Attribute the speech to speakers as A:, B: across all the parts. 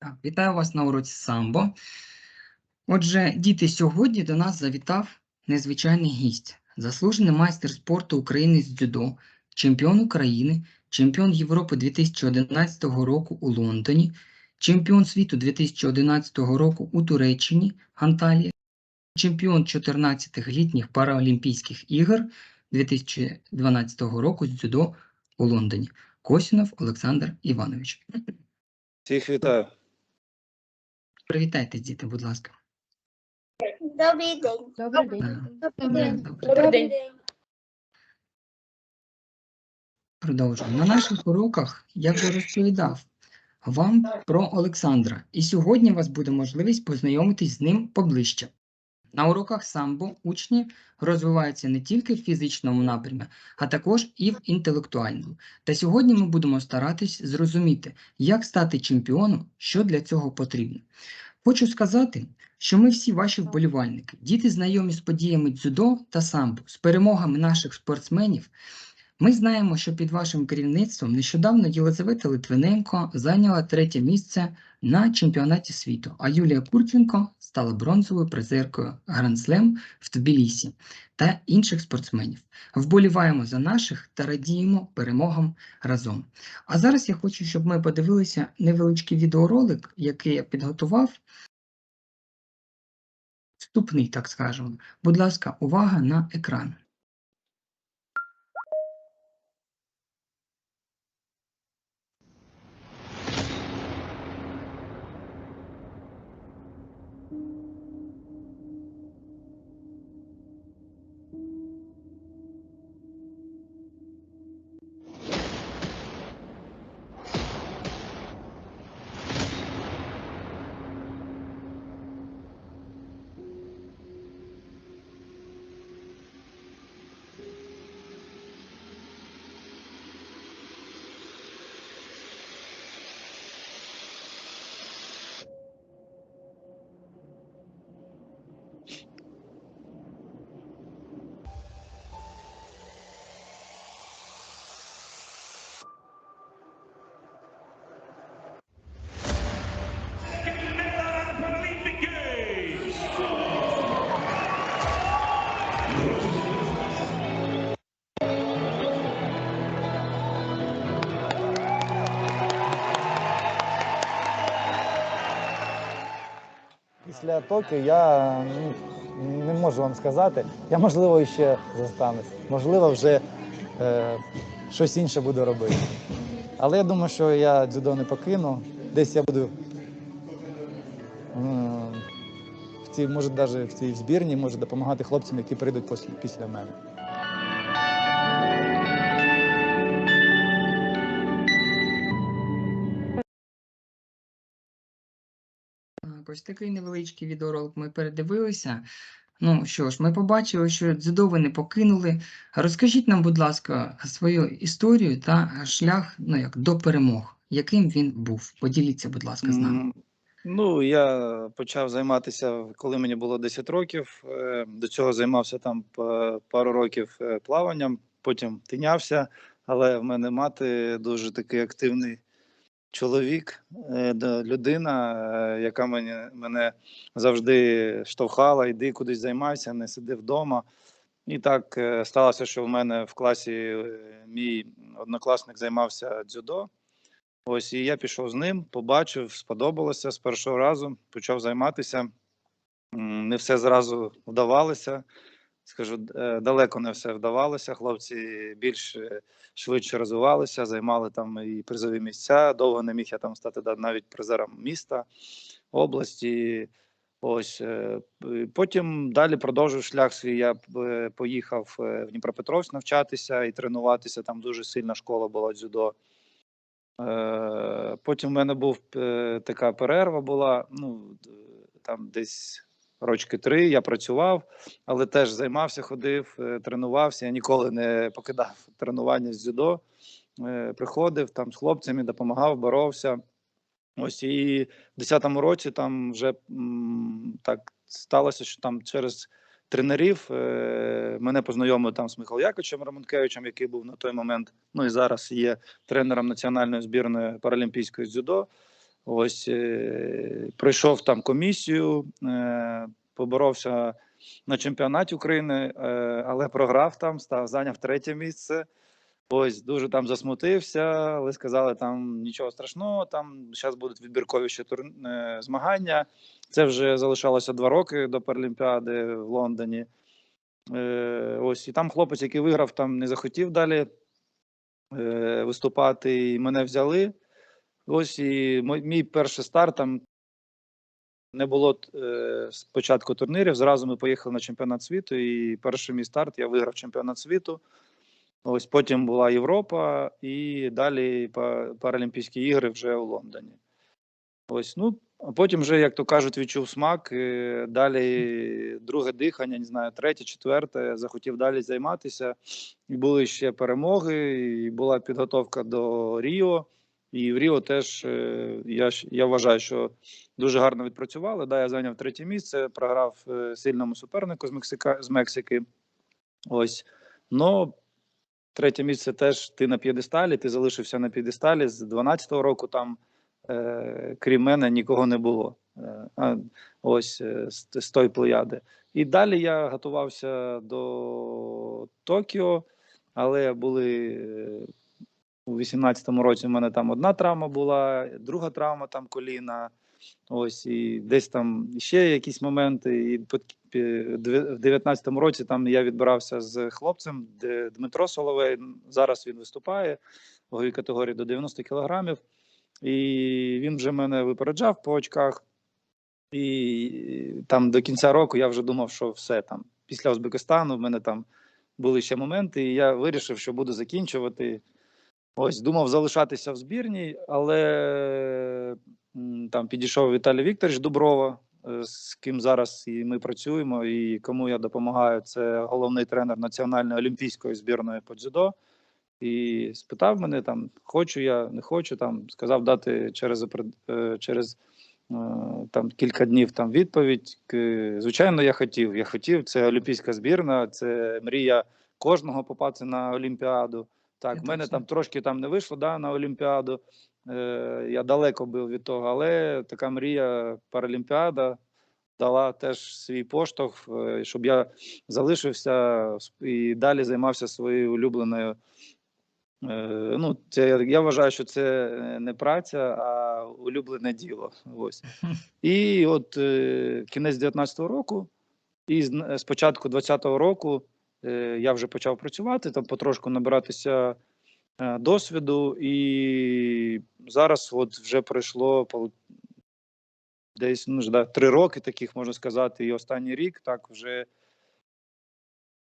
A: Так, вітаю вас на уроці самбо. Отже, діти, сьогодні до нас завітав незвичайний гість, заслужений майстер спорту України з дзюдо, чемпіон України, чемпіон Європи 2011 року у Лондоні, чемпіон світу 2011 року у Туреччині, Анталія, чемпіон 14 літніх Паралімпійських ігор 2012 року з дзюдо у Лондоні. Косінов Олександр Іванович.
B: Всіх вітаю.
A: Привітайте, діти, будь ласка.
C: Добрий день.
D: Добрий день.
C: Добрий день.
D: Добрий день.
A: Продовжуємо. На наших уроках я вже розповідав вам про Олександра, і сьогодні у вас буде можливість познайомитись з ним поближче. На уроках самбо учні розвиваються не тільки в фізичному напрямі, а також і в інтелектуальному. Та сьогодні ми будемо старатись зрозуміти, як стати чемпіоном, що для цього потрібно. Хочу сказати, що ми всі ваші вболівальники, діти знайомі з подіями дзюдо та самбо, з перемогами наших спортсменів. Ми знаємо, що під вашим керівництвом нещодавно Єлизавета Литвиненко зайняла третє місце на чемпіонаті світу, а Юлія Курченко стала бронзовою призеркою Гранд-слем в Тбілісі та інших спортсменів. Вболіваємо за наших та радіємо перемогам разом. А зараз я хочу, щоб ми подивилися невеличкий відеоролик, який я підготував. Вступний, так скажемо. Будь ласка, увага на екран.
B: Після Токіо я ну, не можу вам сказати. Я можливо ще зостанусь, Можливо, вже е, щось інше буду робити. Але я думаю, що я дзюдо не покину. Десь я буду в цій, може, навіть в цій збірні, може допомагати хлопцям, які прийдуть після мене.
A: Ось такий невеличкий відеоролик ми передивилися. Ну що ж, ми побачили, що дзюдо не покинули. Розкажіть нам, будь ласка, свою історію та шлях ну, як, до перемог. Яким він був? Поділіться, будь ласка, з нами.
B: Ну, я почав займатися, коли мені було 10 років. Е, До цього займався там пару років е, плаванням, потім тинявся. Але в мене мати дуже такий активний чоловік, е, людина, е, яка мені, мене завжди штовхала, йди кудись займайся, не сиди вдома. І так е, сталося, що в мене в класі мій однокласник займався дзюдо. Ось і я пішов з ним, побачив, сподобалося з першого разу, почав займатися. Не все зразу вдавалося. Скажу, е, далеко не все вдавалося. Хлопці більш е, швидше розвивалися, займали там і призові місця. Довго не міг я там стати навіть призером міста, області. Ось е, потім далі продовжив шлях свій. Я поїхав в Дніпропетровськ навчатися і тренуватися. Там дуже сильна школа була дзюдо. Потім в мене був така перерва була. Ну там десь рочки три я працював, але теж займався, ходив, е, тренувався. Я ніколи не покидав тренування з дзюдо. Е, Приходив там з хлопцями, допомагав, боровся. Ось і в 10-му році там вже так сталося, що там через тренерів е, мене познайомив там з Михайлом Яковичем Романкевичем, який був на той момент, ну і зараз є тренером національної збірної паралімпійської дзюдо. Ось е, пройшов там комісію, е, поборовся на чемпіонаті України, е, але програв там, став зайняв третє місце. Ось дуже там засмутився, але сказали, там нічого страшного, там зараз будуть відбіркові ще тур... змагання. Це вже залишалося два роки до Паралімпіади в Лондоні. Е, ось і там хлопець, який виграв, там не захотів далі е, виступати, і мене взяли. Ось і мій перший старт там не було е, спочатку турнірів. Зразу ми поїхали на чемпіонат світу, і перший мій старт я виграв чемпіонат світу. Ось потім була Європа, і далі Паралімпійські ігри вже у Лондоні. Ось, ну, а потім вже, як то кажуть, відчув смак. е, Далі друге дихання, не знаю, третє, четверте. Захотів далі займатися. І були ще перемоги, і була підготовка до Ріо. І в Ріо теж е, я, я вважаю, що дуже гарно відпрацювали. Да, я зайняв третє місце, програв е, сильному супернику з, Мексика, з Мексики. Ось. Но третє місце теж ти на п'єдесталі, ти залишився на п'єдесталі. З 12-го року там, е, крім мене, нікого не було. Е, ось е, з, з тої плеяди. І далі я готувався до Токіо, але були у 18-му році в мене там одна травма була, друга травма там коліна. Ось і десь там ще якісь моменти. І в 19-му році там я відбирався з хлопцем Дмитро Соловей. Зараз він виступає в ваговій категорії до 90 кілограмів. І він вже мене випереджав по очках. І там до кінця року я вже думав, що все там. Після Узбекистану в мене там були ще моменти, і я вирішив, що буду закінчувати. Ось думав залишатися в збірній, але там підійшов Віталій Вікторович Дуброва, е, з ким зараз і ми працюємо, і кому я допомагаю. Це головний тренер національної олімпійської збірної по дзюдо. І спитав мене там, хочу я, не хочу. Там сказав дати через е, через е, там кілька днів там відповідь. Звичайно, я хотів. Я хотів. Це олімпійська збірна, це мрія кожного попасти на Олімпіаду. Так, в мене там трошки там не вийшло да, на Олімпіаду. Е, я далеко був від того, але така мрія Паралімпіада дала теж свій поштовх, е, щоб я залишився і далі займався своєю улюбленою. Е, ну, це, я вважаю, що це е, не праця, а улюблене діло. Ось. І от е, кінець 19-го року, і з, з початку 20-го року е, я вже почав працювати, там потрошку набиратися е, досвіду, і зараз от вже пройшло десь ну, три роки, таких можна сказати, і останній рік так вже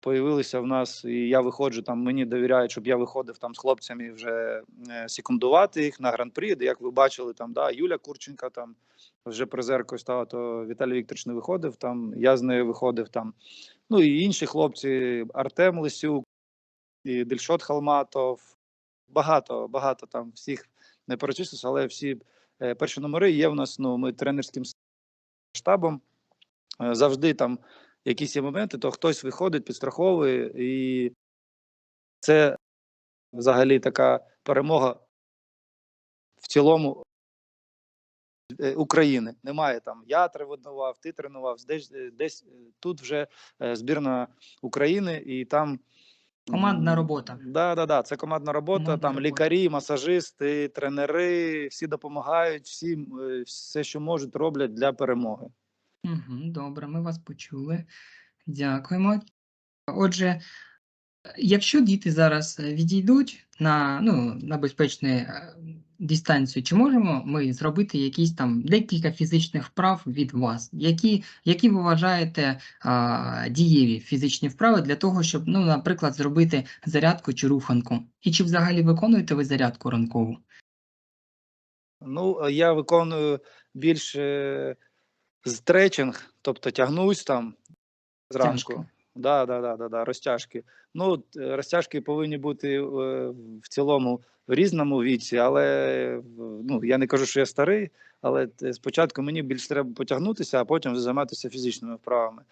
B: появилися в нас, і я виходжу там. Мені довіряють, щоб я виходив там з хлопцями вже е, секундувати їх на гран-прі. Де як ви бачили, там да, Юля Курченка там вже призеркою стала, то Віталій Вікторович не виходив. Там я з нею виходив там. Ну і інші хлопці, Артем Лисюк, і Дельшот Халматов. Багато, багато там всіх не перечислюся, але всі е, перші номери є в нас. Ну, ми тренерським штабом е, завжди там якісь є моменти, то хтось виходить, підстраховує, і це взагалі така перемога в цілому України. Немає там я тренував, ти тренував, десь, е, десь е, тут вже е, збірна України, і там
A: Командна робота.
B: Да, да, да. Це командна робота.
A: Командна
B: там
A: робота.
B: лікарі, масажисти, тренери, всі допомагають, всі е, все, що можуть, роблять для перемоги.
A: Угу, добре, ми вас почули. Дякуємо. Отже, якщо діти зараз е, відійдуть на, ну, на безпечну е, дистанцію, чи можемо ми зробити якісь там декілька фізичних вправ від вас? Які, які ви вважаєте а, дієві фізичні вправи для того, щоб, ну, наприклад, зробити зарядку чи руханку? І чи взагалі виконуєте ви зарядку ранкову?
B: Ну, е, я виконую більше стретчинг, тобто тягнусь там зранку.
A: Тяжко.
B: Да, да, да, да, да, розтяжки. Ну, е, розтяжки повинні бути е, в цілому в різному віці, але ну, я не кажу, що я старий, але е, спочатку мені більше треба потягнутися, а потім займатися фізичними вправами.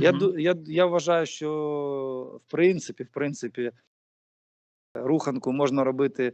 B: Я, я, я вважаю, що в принципі, в принципі, руханку можна робити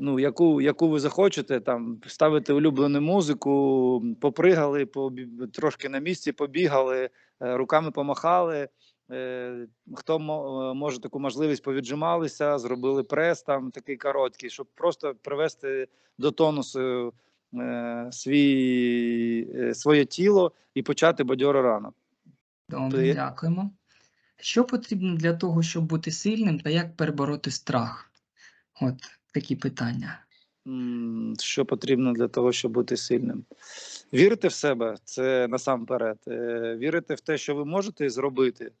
B: ну, яку, яку ви захочете, там ставити улюблену музику, попригали, побі... трошки на місці побігали, руками помахали. Е, Хто е, може таку можливість повіджималися, зробили прес там такий короткий, щоб просто привести до тонусу е, свій, е, своє тіло і почати бадьоро ранок.
A: Добре,
B: Ти-
A: дякуємо. Що потрібно для того, щоб бути сильним, та як перебороти страх? От такі питання.
B: Що потрібно для того, щоб бути сильним? Вірити в себе це насамперед. Е, Вірити в те, що ви можете зробити.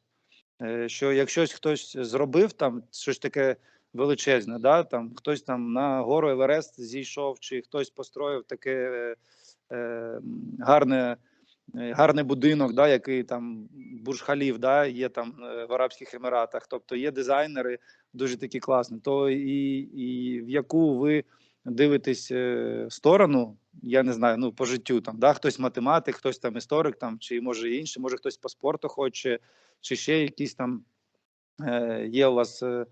B: Е, Що якщо хтось зробив там щось таке величезне, да, там хтось там на гору Еверест зійшов, чи хтось построїв таке е, е, гарне. Гарний будинок, да, який там Бурж-Халів, да, є там в Арабських Еміратах. Тобто є дизайнери дуже такі класні. То і, і в яку ви дивитесь е, сторону, я не знаю, ну по життю там, да, хтось математик, хтось там історик, там, чи може інший, може хтось по спорту хоче, чи ще якісь там е, є у вас е,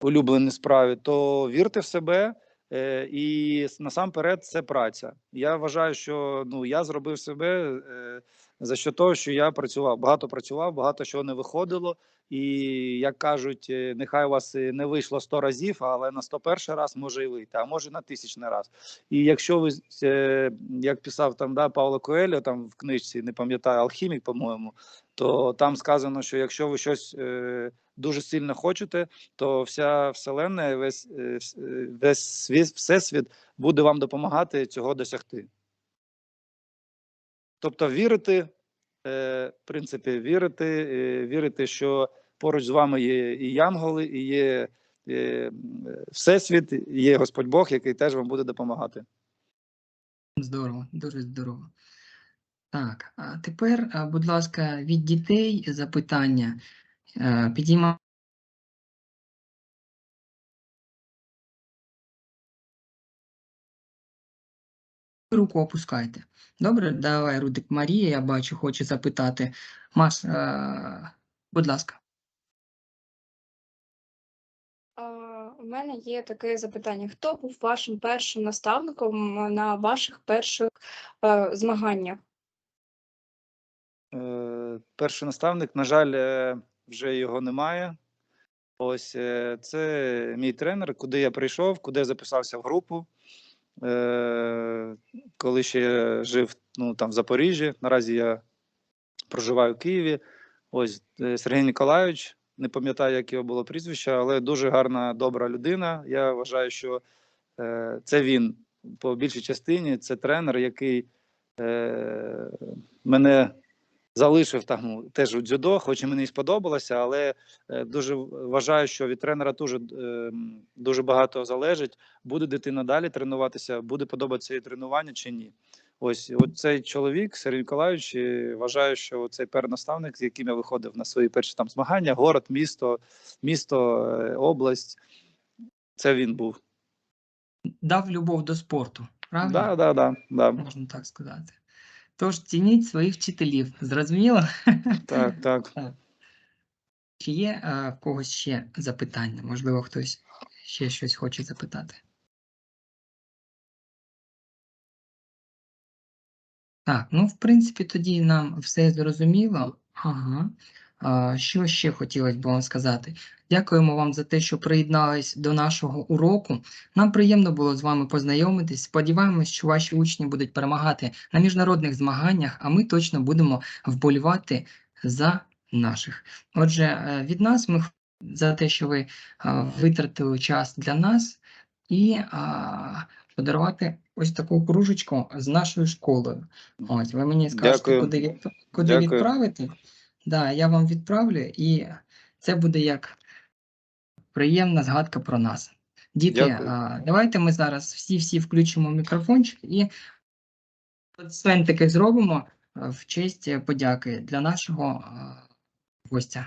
B: улюблені справи, то вірте в себе. Е, і насамперед це праця. Я вважаю, що ну я зробив себе е, за що того, що я працював, багато працював, багато чого не виходило. І як кажуть, е, нехай у вас не вийшло 100 разів, але на 101 раз може і вийти, а може на тисячний раз. І якщо ви е, як писав там да Павло Коельо, там в книжці, не пам'ятаю, алхімік, по-моєму, то там сказано, що якщо ви щось е, дуже сильно хочете, то вся вселенна, весь, е, е, весь світ, всесвіт буде вам допомагати цього досягти. Тобто вірити, е, в принципі, вірити, е, вірити, що поруч з вами є і янголи, і є е, всесвіт, і є Господь Бог, який теж вам буде допомагати.
A: Здорово, дуже здорово. Так, а тепер, будь ласка, від дітей запитання. Е, Підійма руку опускайте. Добре, давай, Рудик Марія, я бачу, хоче запитати. Маш, е, будь ласка.
D: У мене є таке запитання: хто був вашим першим наставником на ваших перших е, змаганнях?
B: Е, перший наставник, на жаль, е, вже його немає. Ось е, це мій тренер, куди я прийшов, куди я записався в групу. Е, коли ще жив ну, там, в Запоріжжі, наразі я проживаю в Києві. Ось е, Сергій Ніколайович, не пам'ятаю, як його було прізвище, але дуже гарна, добра людина. Я вважаю, що е, це він по більшій частині. Це тренер, який е, мене залишив там теж у дзюдо, хоч і мені сподобалося, але е, дуже вважаю, що від тренера дуже, е, дуже багато залежить. Буде дитина далі тренуватися, буде подобатися їй тренування чи ні. Ось цей чоловік, Сергій Миколаївич, е, вважаю, що цей пернаставник, з яким я виходив на свої перші там змагання, город, місто, місто, е, область. Це він був.
A: Дав любов до спорту, правильно?
B: Да, да, да, да.
A: Можна так сказати. Тож цініть своїх вчителів. Зрозуміло?
B: Так, так.
A: Чи є е, в когось ще запитання? Можливо, хтось ще щось хоче запитати. Так, ну, в принципі, тоді нам все зрозуміло. Ага. Що ще хотілося б вам сказати? Дякуємо вам за те, що приєднались до нашого уроку. Нам приємно було з вами познайомитись. Сподіваємось, що ваші учні будуть перемагати на міжнародних змаганнях, а ми точно будемо вболівати за наших. Отже, е, від нас ми за те, що ви е, витратили час для нас і подарувати ось таку кружечку з нашою школою. Ось, ви мені скажете,
B: Дякую.
A: куди, куди
B: Дякую.
A: відправити. Да, я вам відправлю, і це буде як приємна згадка про нас. Діти,
B: Дякую.
A: а, давайте ми зараз всі-всі включимо мікрофончик і свентики зробимо в честь подяки для нашого а, гостя.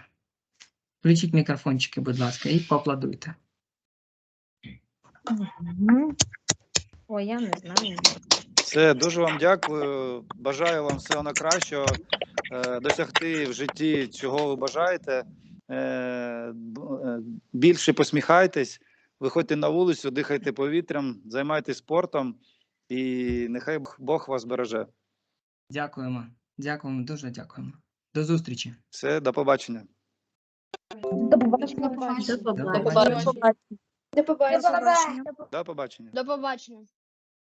A: Включіть мікрофончики, будь ласка, і поаплодуйте.
E: Мгм. Ой, я не знаю.
B: Все, дуже вам дякую. Бажаю вам всього найкращого, е, досягти в житті, чого ви бажаєте. Е, е, Більше посміхайтесь, Виходьте на вулицю, дихайте повітрям, займайтесь спортом, і нехай Бог вас береже.
A: Дякуємо. Дякуємо, дуже дякуємо. До зустрічі.
B: Все, до побачення.
E: До
D: побачення. До побачення.
C: До побачення.
B: До побачення.
F: До побачення.